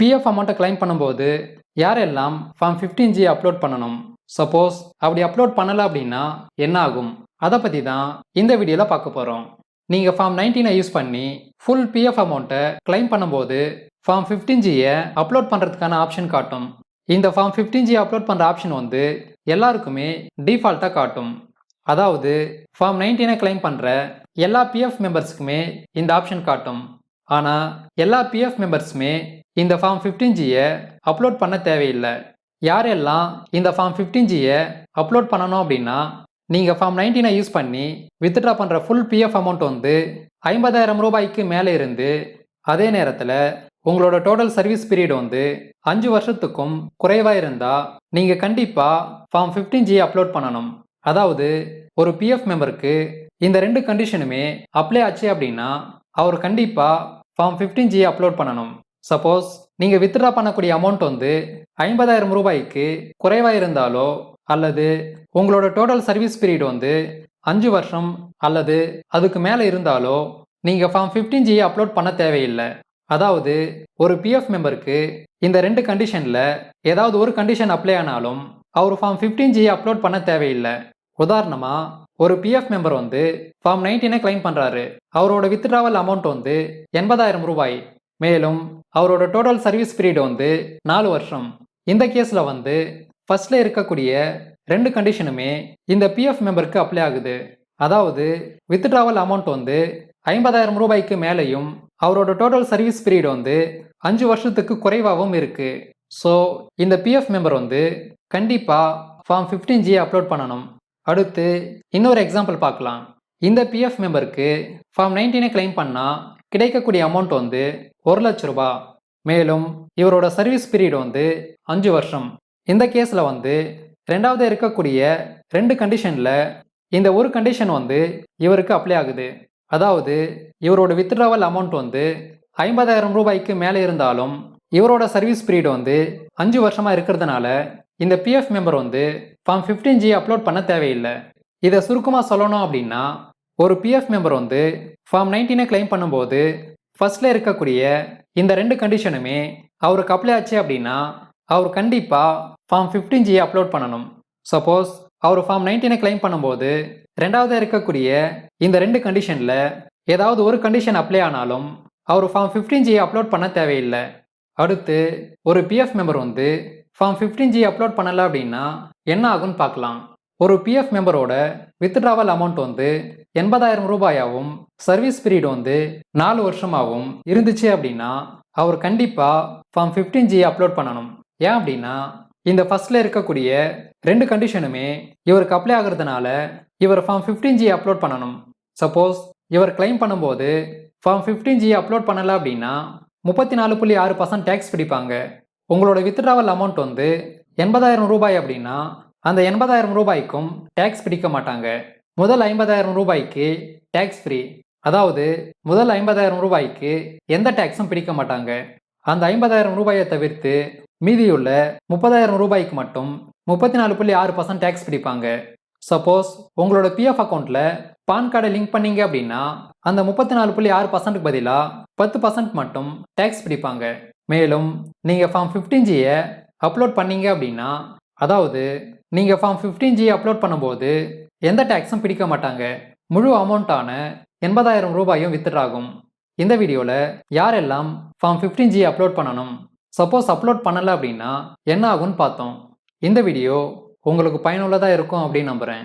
PF அமௌண்ட்டை claim பண்ணும்போது யாரெல்லாம் ஃபார்ம் ஃபிஃப்டீன் ஜி அப்லோட் பண்ணணும்? சப்போஸ் அப்படி அப்லோட் பண்ணலை அப்படின்னா என்ன ஆகும்? அதை பற்றி தான் இந்த வீடியோவில் பார்க்க போகிறோம் நீங்கள் ஃபார்ம் நைன்டீனை யூஸ் பண்ணி ஃபுல் பிஎஃப் அமௌண்ட்டை கிளைம் பண்ணும்போது ஃபார்ம் ஃபிஃப்டீன் ஜியை அப்லோட் பண்ணுறதுக்கான ஆப்ஷன் காட்டும். இந்த ஃபார்ம் ஃபிஃப்டீன் ஜி அப்லோட் பண்ணுற ஆப்ஷன் வந்து எல்லாருக்குமே டிஃபால்ட்டாக காட்டும். அதாவது ஃபார்ம் நைன்டீனை கிளைம் பண்ணுற எல்லா பிஎஃப் மெம்பர்ஸுக்குமே இந்த ஆப்ஷன் காட்டும். ஆனால் எல்லா பிஎஃப் மெம்பர்ஸுமே இந்த ஃபார்ம் ஃபிஃப்டீன் ஜியை அப்லோட் பண்ண தேவையில்லை. யாரெல்லாம் இந்த ஃபார்ம் ஃபிஃப்டீன் ஜியை அப்லோட் பண்ணணும் அப்படின்னா நீங்கள் ஃபார்ம் நைன்டீனை யூஸ் பண்ணி வித்ட்ரா பண்ணுற ஃபுல் பிஎஃப் அமௌண்ட் வந்து ஐம்பதாயிரம் ரூபாய்க்கு மேலே இருந்து அதே நேரத்தில் உங்களோட டோட்டல் சர்வீஸ் பீரியட் வந்து அஞ்சு வருஷத்துக்கும் குறைவாக இருந்தால் நீங்கள் கண்டிப்பாக ஃபார்ம் ஃபிஃப்டீன் ஜி அப்லோட் பண்ணணும். அதாவது ஒரு பிஎஃப் மெம்பருக்கு இந்த ரெண்டு கண்டிஷனுமே அப்ளை ஆச்சு அப்படின்னா அவர் கண்டிப்பாக ஃபார்ம் ஃபிஃப்டீன் ஜி அப்லோட் பண்ணணும். சப்போஸ் நீங்கள் வித்ட்ரா பண்ணக்கூடிய அமௌண்ட் வந்து ஐம்பதாயிரம் ரூபாய்க்கு குறைவாக இருந்தாலோ அல்லது உங்களோட டோட்டல் சர்வீஸ் பீரியட் வந்து அஞ்சு வருஷம் அல்லது அதுக்கு மேலே இருந்தாலோ நீங்கள் ஃபார்ம் ஃபிஃப்டீன் ஜி அப்லோட் பண்ண தேவையில்லை. அதாவது ஒரு பிஎஃப் மெம்பருக்கு இந்த ரெண்டு கண்டிஷனில் ஏதாவது ஒரு கண்டிஷன் அப்ளை ஆனாலும் அவர் ஃபார்ம் ஃபிஃப்டீன் ஜி அப்லோட் பண்ண தேவையில்லை. உதாரணமாக ஒரு பிஎஃப் மெம்பர் வந்து ஃபார்ம் நைன்டீனை கிளைம் பண்ணுறாரு அவரோட வித்ட்ராவல் அமௌண்ட் வந்து எண்பதாயிரம் ரூபாய். மேலும் அவரோட டோட்டல் சர்வீஸ் பீரியட் வந்து நாலு வருஷம். இந்த கேஸில் வந்து ஃபர்ஸ்ட்ல இருக்கக்கூடிய ரெண்டு கண்டிஷனுமே இந்த பிஎஃப் மெம்பருக்கு அப்ளை ஆகுது. அதாவது வித்ட்ராவல் அமௌண்ட் வந்து ஐம்பதாயிரம் ரூபாய்க்கு மேலேயும் அவரோட டோட்டல் சர்வீஸ் பீரியட் வந்து அஞ்சு வருஷத்துக்கு குறைவாகவும் இருக்கு. ஸோ இந்த பிஎஃப் மெம்பர் வந்து கண்டிப்பாக ஃபார்ம் ஃபிஃப்டீன் ஜி அப்லோட் பண்ணணும். அடுத்து இன்னொரு எக்ஸாம்பிள் பார்க்கலாம். இந்த பிஎஃப் மெம்பருக்கு ஃபார்ம் நைன்டீனை கிளைம் பண்ணால் கிடைக்கக்கூடிய அமௌண்ட் வந்து ஒரு லட்ச ரூபா. மேலும் இவரோட சர்வீஸ் பீரியட் வந்து அஞ்சு வருஷம். இந்த கேஸில் வந்து ரெண்டாவது இருக்கக்கூடிய ரெண்டு கண்டிஷனில் இந்த ஒரு கண்டிஷன் வந்து இவருக்கு அப்ளை ஆகுது. அதாவது இவரோட வித்ட்ராவல் அமௌண்ட் வந்து ஐம்பதாயிரம் ரூபாய்க்கு மேலே இருந்தாலும் இவரோட சர்வீஸ் பீரியட் வந்து அஞ்சு வருஷமாக இருக்கிறதுனால இந்த பிஎஃப் மெம்பர் வந்து ஃபார்ம் ஃபிஃப்டீன் ஜி அப்லோட் பண்ண தேவையில்லை. இதை சுருக்கமாக சொல்லணும் அப்படின்னா ஒரு பிஎஃப் மெம்பர் வந்து ஃபார்ம் நைன்டீனை கிளைம் பண்ணும்போது ஃபர்ஸ்ட்ல இருக்கக்கூடிய இந்த ரெண்டு கண்டிஷனுமே அவருக்கு அப்ளை ஆச்சு அப்படின்னா அவர் கண்டிப்பாக ஃபார்ம் ஃபிஃப்டீன் ஜி அப்லோட் பண்ணணும். சப்போஸ் அவர் ஃபார்ம் நைன்டீனை கிளைம் பண்ணும்போது ரெண்டாவது இருக்கக்கூடிய இந்த ரெண்டு கண்டிஷனில் ஏதாவது ஒரு கண்டிஷன் அப்ளை ஆனாலும் அவர் ஃபார்ம் ஃபிஃப்டீன் ஜி அப்லோட் பண்ண தேவையில்லை. அடுத்து ஒரு பிஎஃப் மெம்பர் வந்து ஃபார்ம் ஃபிஃப்டீன் ஜி அப்லோட் பண்ணலை அப்படின்னா என்ன ஆகும்னு பார்க்கலாம். ஒரு பிஎஃப் மெம்பரோட வித்ட்ராவல் அமௌண்ட் வந்து எண்பதாயிரம் ரூபாயாகவும் சர்வீஸ் பீரியட் வந்து நாலு வருஷமாகவும் இருந்துச்சு அப்படின்னா அவர் கண்டிப்பாக ஃபார்ம் ஃபிஃப்டீன் ஜி அப்லோட் பண்ணணும். ஏன் அப்படின்னா இந்த ஃபர்ஸ்ட்ல இருக்கக்கூடிய ரெண்டு கண்டிஷனுமே இவருக்கு அப்ளை ஆகுறதுனால இவர் ஃபார்ம் ஃபிஃப்டீன் ஜி அப்லோட் பண்ணணும். சப்போஸ் இவர் கிளைம் பண்ணும்போது ஃபார்ம் ஃபிஃப்டீன் ஜி அப்லோட் பண்ணலை அப்படின்னா முப்பத்தி நாலு புள்ளி ஆறு பர்சன்ட் டேக்ஸ் பிடிப்பாங்க. உங்களோட வித்ட்ராவல் அமௌண்ட் வந்து எண்பதாயிரம் ரூபாய் அப்படின்னா அந்த எண்பதாயிரம் ரூபாய்க்கும் டேக்ஸ் பிடிக்க மாட்டாங்க. முதல் ஐம்பதாயிரம் ரூபாய்க்கு டேக்ஸ் ஃப்ரீ அதாவது முதல் ஐம்பதாயிரம் ரூபாய்க்கு எந்த டேக்ஸும் பிடிக்க மாட்டாங்க. அந்த ஐம்பதாயிரம் ரூபாயை தவிர்த்து மீதியுள்ள முப்பதாயிரம் ரூபாய்க்கு மட்டும் முப்பத்தி நாலு புள்ளி ஆறு பர்சன்ட் டேக்ஸ் பிடிப்பாங்க. சப்போஸ் உங்களோட பிஎஃப் அக்கௌண்ட்டில் பான் கார்டை லிங்க் பண்ணீங்க அப்படின்னா அந்த முப்பத்தி நாலு புள்ளி ஆறு பர்சன்ட்டுக்கு பதிலாக பத்து பர்சன்ட் மட்டும் டேக்ஸ் பிடிப்பாங்க. மேலும் நீங்கள் ஃபார்ம் ஃபிஃப்டீன் ஜியை அப்லோட் பண்ணீங்க அப்படின்னா அதாவது நீங்கள் ஃபார்ம் ஃபிஃப்டீன் ஜி அப்லோட் பண்ணும்போது எந்த டேக்ஸும் பிடிக்க மாட்டாங்க. முழு அமௌண்ட்டான எண்பதாயிரம் ரூபாயும் வித்துட்ராகும் இந்த வீடியோவில் யாரெல்லாம் ஃபார்ம் ஃபிஃப்டீன் ஜி அப்லோட் பண்ணணும்? சப்போஸ் அப்லோட் பண்ணலை அப்படின்னா என்ன ஆகும்னு பார்த்தோம். இந்த வீடியோ உங்களுக்கு பயனுள்ளதாக இருக்கும் அப்படின்னு நம்புகிறேன்